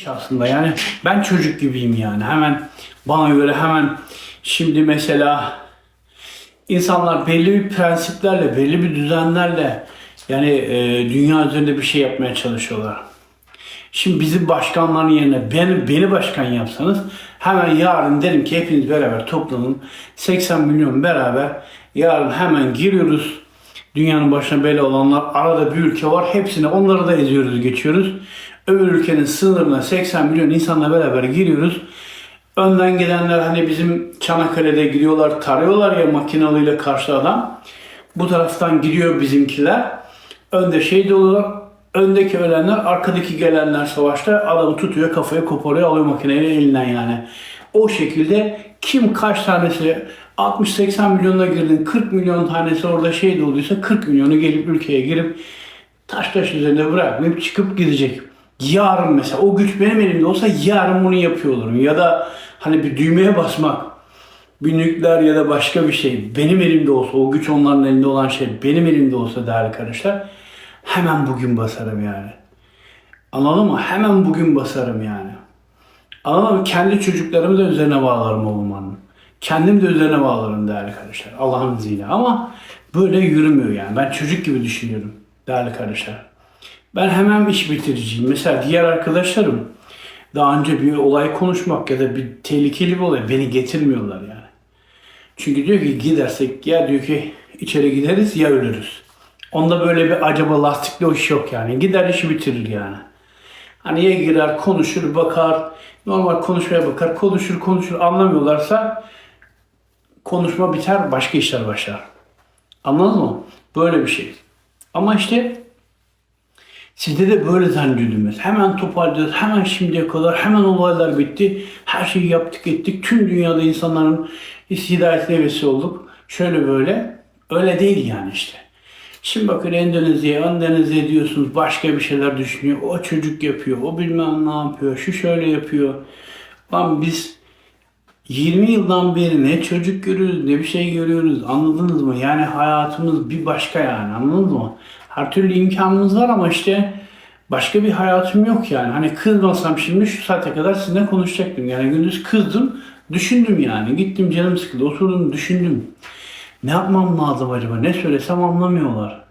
iş aslında yani ben çocuk gibiyim yani hemen bana göre hemen şimdi mesela insanlar belli bir prensiplerle belli bir düzenlerle yani e, dünya üzerinde bir şey yapmaya çalışıyorlar. Şimdi bizim başkanların yerine beni, beni başkan yapsanız hemen yarın derim ki hepiniz beraber toplanın 80 milyon beraber yarın hemen giriyoruz. Dünyanın başına bela olanlar arada bir ülke var hepsini onları da eziyoruz geçiyoruz. Öbür ülkenin sınırına 80 milyon insanla beraber giriyoruz. Önden gelenler hani bizim Çanakkale'de gidiyorlar tarıyorlar ya makinalıyla karşı adam. Bu taraftan gidiyor bizimkiler. Önde şehit oluyorlar. Öndeki ölenler, arkadaki gelenler savaşta adamı tutuyor, kafaya koparıyor, alıyor makineyle elinden yani. O şekilde kim kaç tanesi 60-80 milyona girdin, 40 milyon tanesi orada şehit olduysa 40 milyonu gelip ülkeye girip taş taş üzerinde bırakmayıp çıkıp gidecek. Yarın mesela o güç benim elimde olsa yarın bunu yapıyor olurum. Ya da hani bir düğmeye basmak, bir nükleer ya da başka bir şey benim elimde olsa, o güç onların elinde olan şey benim elimde olsa değerli arkadaşlar hemen bugün basarım yani. Anladın mı? Hemen bugün basarım yani. Anladın mı? Kendi çocuklarımı da üzerine bağlarım olmanın. Kendim de üzerine bağlarım değerli kardeşler. Allah'ın izniyle. Ama böyle yürümüyor yani. Ben çocuk gibi düşünüyorum değerli kardeşler. Ben hemen iş bitiriciyim. Mesela diğer arkadaşlarım daha önce bir olay konuşmak ya da bir tehlikeli bir olay beni getirmiyorlar yani. Çünkü diyor ki gidersek ya diyor ki içeri gideriz ya ölürüz. Onda böyle bir acaba lastikli o iş yok yani. Gider işi bitirir yani. Hani ya girer konuşur bakar normal konuşmaya bakar konuşur konuşur anlamıyorlarsa konuşma biter başka işler başlar. Anladın mı? Böyle bir şey. Ama işte Sizde de böyle zannediyordunuz. Hemen toparlayacağız. Hemen şimdiye kadar hemen olaylar bitti. Her şeyi yaptık ettik. Tüm dünyada insanların hidayetine vesile olduk. Şöyle böyle. Öyle değil yani işte. Şimdi bakın Endonezya, Endonezya diyorsunuz başka bir şeyler düşünüyor. O çocuk yapıyor, o bilmem ne yapıyor, şu şöyle yapıyor. Lan biz 20 yıldan beri ne çocuk görüyoruz ne bir şey görüyoruz anladınız mı? Yani hayatımız bir başka yani anladınız mı? Her türlü imkanımız var ama işte başka bir hayatım yok yani. Hani kızmasam şimdi şu saate kadar sizinle konuşacaktım. Yani gündüz kızdım, düşündüm yani. Gittim canım sıkıldı, oturdum düşündüm. Ne yapmam lazım acaba? Ne söylesem anlamıyorlar.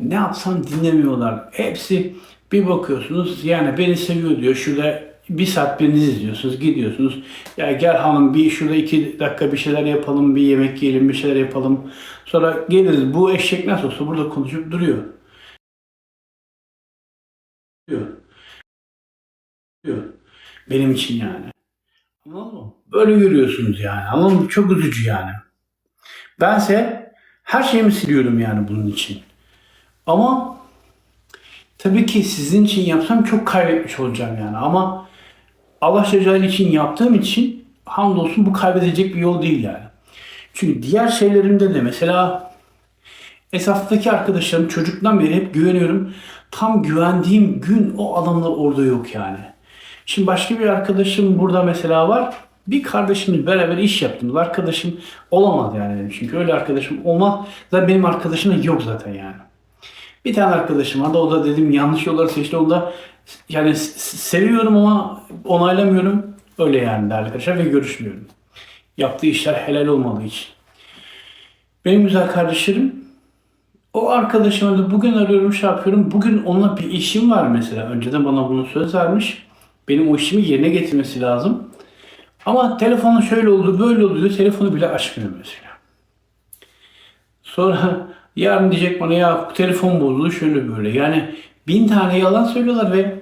Ne yapsam dinlemiyorlar. Hepsi bir bakıyorsunuz yani beni seviyor diyor. Şurada bir saat birinizi izliyorsunuz, gidiyorsunuz. Ya gel hanım bir şurada iki dakika bir şeyler yapalım, bir yemek yiyelim, bir şeyler yapalım. Sonra geliriz. Bu eşek nasıl olsa burada konuşup duruyor. Diyor. Diyor. Benim için yani. Anladın mı? Böyle yürüyorsunuz yani. Anladın mı? Çok üzücü yani. Bense her şeyimi siliyorum yani bunun için. Ama tabii ki sizin için yapsam çok kaybetmiş olacağım yani. Ama Allah Celle için yaptığım için hamdolsun bu kaybedecek bir yol değil yani. Çünkü diğer şeylerimde de mesela esaftaki arkadaşlarım çocuktan beri hep güveniyorum. Tam güvendiğim gün o adamlar orada yok yani. Şimdi başka bir arkadaşım burada mesela var. Bir kardeşimiz beraber iş yaptığımız arkadaşım olamaz yani. Çünkü öyle arkadaşım olmaz. Zaten benim arkadaşım da yok zaten yani. Bir tane arkadaşım vardı. O da dedim yanlış yolları seçti. Onu da yani seviyorum ama onaylamıyorum. Öyle yani değerli arkadaşlar ve görüşmüyorum. Yaptığı işler helal olmadığı için. Benim güzel kardeşlerim o arkadaşıma da bugün arıyorum şey yapıyorum. Bugün onunla bir işim var mesela. Önceden bana bunu söz vermiş. Benim o işimi yerine getirmesi lazım. Ama telefonu şöyle oldu böyle oldu diyor. Telefonu bile açmıyor mesela. Sonra yarın diyecek bana ya telefon bozuldu şöyle böyle. Yani bin tane yalan söylüyorlar ve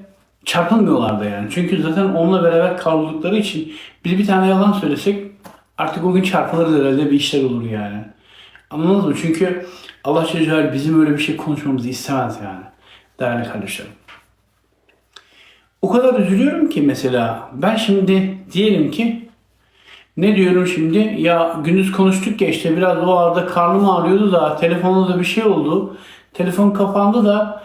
çarpılmıyorlar da yani. Çünkü zaten onunla beraber kavruldukları için biz bir tane yalan söylesek artık o gün çarpılırız herhalde bir işler olur yani. Anladınız mı? Çünkü Allah Celle bizim öyle bir şey konuşmamızı istemez yani. Değerli kardeşlerim. O kadar üzülüyorum ki mesela ben şimdi diyelim ki ne diyorum şimdi? Ya gündüz konuştuk ya işte biraz o arada karnım ağrıyordu da telefonda da bir şey oldu. Telefon kapandı da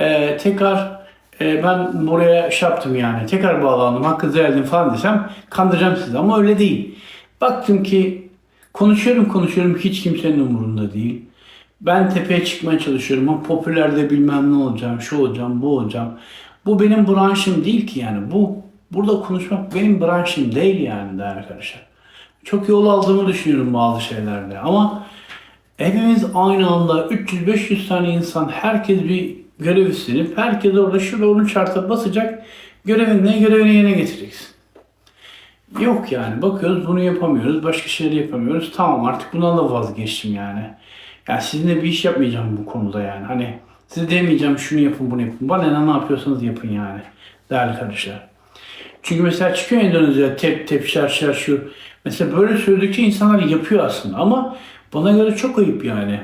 e, tekrar e, ben buraya şey yaptım yani. Tekrar bağlandım. Hakkınızı verdim falan desem kandıracağım sizi ama öyle değil. Baktım ki konuşuyorum konuşuyorum hiç kimsenin umurunda değil. Ben tepeye çıkmaya çalışıyorum ama popülerde bilmem ne olacağım, şu olacağım, bu olacağım. Bu benim branşım değil ki yani. Bu burada konuşmak benim branşım değil yani değerli arkadaşlar. Çok yol aldığımı düşünüyorum bazı şeylerde ama hepimiz aynı anda 300-500 tane insan herkes bir görev üstlenip herkes orada şurada onun çarta basacak görevin ne görevini yerine getireceksin. Yok yani bakıyoruz bunu yapamıyoruz başka şeyleri yapamıyoruz tamam artık bundan da vazgeçtim yani. Yani sizinle bir iş yapmayacağım bu konuda yani hani size demeyeceğim şunu yapın bunu yapın bana ne yapıyorsanız yapın yani değerli kardeşler. Çünkü mesela çıkıyor Endonezya tep tep şer şer şu. Mesela böyle söyledikçe insanlar yapıyor aslında ama bana göre çok ayıp yani.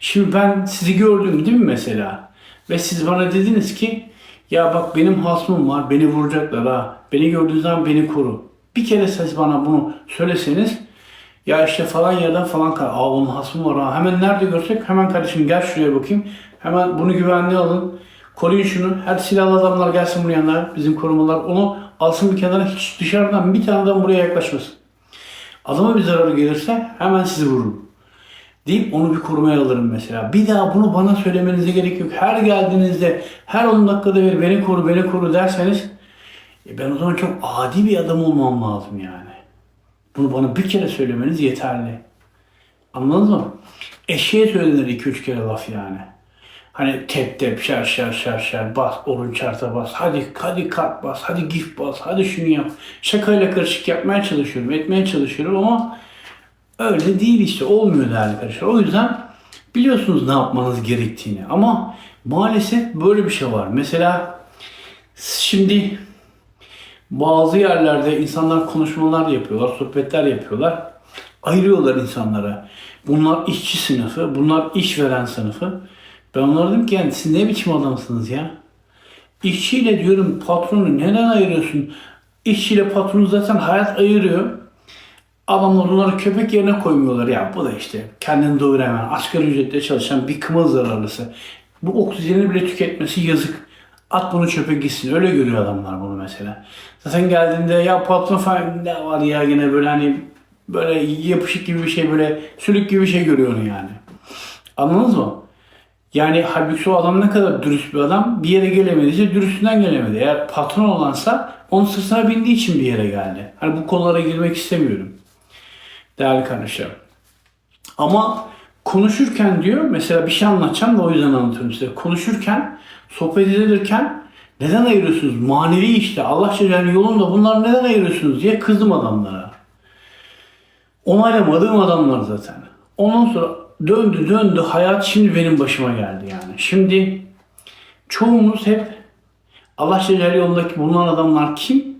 Şimdi ben sizi gördüm değil mi mesela? Ve siz bana dediniz ki ya bak benim hasmım var beni vuracaklar ha. Beni gördüğün zaman beni koru. Bir kere siz bana bunu söyleseniz ya işte falan yerden falan kar. Aa onun hasmı var ha. Hemen nerede görsek hemen kardeşim gel şuraya bakayım. Hemen bunu güvenliğe alın. Koruyun şunu. Her silahlı adamlar gelsin buraya yanına. Bizim korumalar. Onu alsın bir kenara hiç dışarıdan bir tane adam buraya yaklaşmasın. Adama bir zararı gelirse hemen sizi vururum. Deyip onu bir korumaya alırım mesela. Bir daha bunu bana söylemenize gerek yok. Her geldiğinizde her 10 dakikada bir beni koru beni koru derseniz e ben o zaman çok adi bir adam olmam lazım yani. Bunu bana bir kere söylemeniz yeterli. Anladınız mı? Eşeğe söylenir 2-3 kere laf yani. Hani tep tep şer şer şer şer bas orun çarta bas hadi hadi kart bas hadi gif bas hadi şunu yap. Şakayla karışık yapmaya çalışıyorum etmeye çalışıyorum ama öyle değil işte olmuyor değerli arkadaşlar. O yüzden biliyorsunuz ne yapmanız gerektiğini ama maalesef böyle bir şey var. Mesela şimdi bazı yerlerde insanlar konuşmalar yapıyorlar, sohbetler yapıyorlar. Ayırıyorlar insanlara. Bunlar işçi sınıfı, bunlar işveren sınıfı. Ben onlara dedim ki yani siz ne biçim adamsınız ya? İşçiyle diyorum patronu neden ayırıyorsun? İşçiyle patronu zaten hayat ayırıyor. Adamlar onları köpek yerine koymuyorlar. Ya bu da işte kendini doyuramayan, asgari ücretle çalışan bir kımıl zararlısı. Bu oksijeni bile tüketmesi yazık. At bunu çöpe gitsin. Öyle görüyor adamlar bunu mesela. Zaten geldiğinde ya patron falan ne var ya yine böyle hani böyle yapışık gibi bir şey böyle sülük gibi bir şey görüyorsun yani. Anladınız mı? Yani halbuki o adam ne kadar dürüst bir adam bir yere gelemediyse dürüstünden gelemedi. Eğer patron olansa onun sırtına bindiği için bir yere geldi. Hani bu konulara girmek istemiyorum. Değerli kardeşlerim. Ama konuşurken diyor mesela bir şey anlatacağım da o yüzden anlatıyorum size. Konuşurken, sohbet edilirken neden ayırıyorsunuz? Manevi işte Allah Celle yolunda bunlar neden ayırıyorsunuz diye kızdım adamlara. Onaylamadığım adamlar zaten. Ondan sonra döndü döndü hayat şimdi benim başıma geldi yani. Şimdi çoğumuz hep Allah Celle yolundaki bulunan adamlar kim?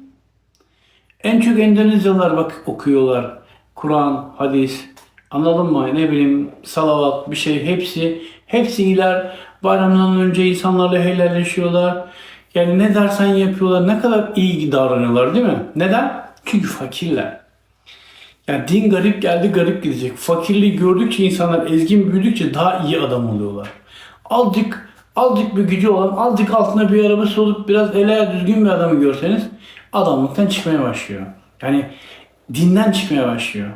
En çok Endonezyalılar bak okuyorlar. Kur'an, hadis, anladın mı? Ne bileyim salavat bir şey hepsi hepsi iler bayramdan önce insanlarla helalleşiyorlar. Yani ne dersen yapıyorlar. Ne kadar iyi davranıyorlar değil mi? Neden? Çünkü fakirler. Yani din garip geldi garip gidecek. Fakirliği gördükçe insanlar ezgin büyüdükçe daha iyi adam oluyorlar. Azıcık azıcık bir gücü olan, azıcık altına bir arabası olup biraz ele düzgün bir adamı görseniz adamlıktan çıkmaya başlıyor. Yani dinden çıkmaya başlıyor.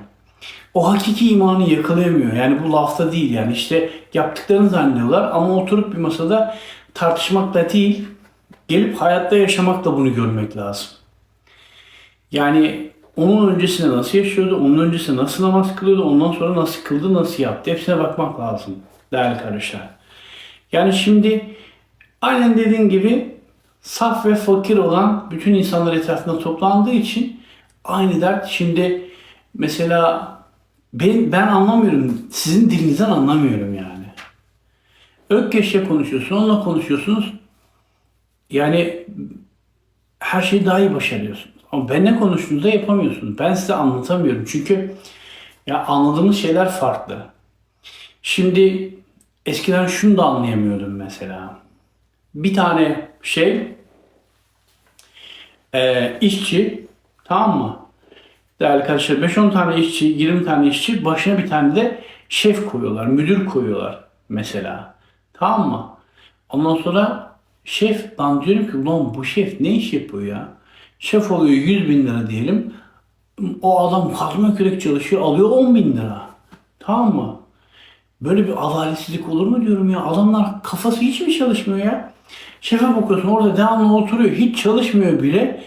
O hakiki imanı yakalayamıyor. Yani bu lafta değil yani işte yaptıklarını zannediyorlar ama oturup bir masada tartışmakla değil gelip hayatta yaşamakla bunu görmek lazım. Yani onun öncesinde nasıl yaşıyordu, onun öncesinde nasıl namaz kılıyordu, ondan sonra nasıl kıldı, nasıl yaptı hepsine bakmak lazım değerli kardeşler. Yani şimdi aynen dediğin gibi saf ve fakir olan bütün insanlar etrafında toplandığı için aynı dert şimdi mesela ben, ben anlamıyorum. Sizin dilinizden anlamıyorum yani. Ökkeş'le konuşuyorsun, onunla konuşuyorsunuz. Yani her şeyi daha iyi başarıyorsunuz. Ama benimle konuştuğunuzda yapamıyorsunuz. Ben size anlatamıyorum. Çünkü ya anladığımız şeyler farklı. Şimdi eskiden şunu da anlayamıyordum mesela. Bir tane şey e, işçi tamam mı? Değerli arkadaşlar 5-10 tane işçi, 20 tane işçi başına bir tane de şef koyuyorlar, müdür koyuyorlar mesela. Tamam mı? Ondan sonra şef, lan diyorum ki ulan bu şef ne iş yapıyor ya? Şef oluyor 100 bin lira diyelim. O adam kazma kürek çalışıyor alıyor 10 bin lira. Tamam mı? Böyle bir adaletsizlik olur mu diyorum ya. Adamlar kafası hiç mi çalışmıyor ya? Şefe bakıyorsun orada devamlı oturuyor. Hiç çalışmıyor bile.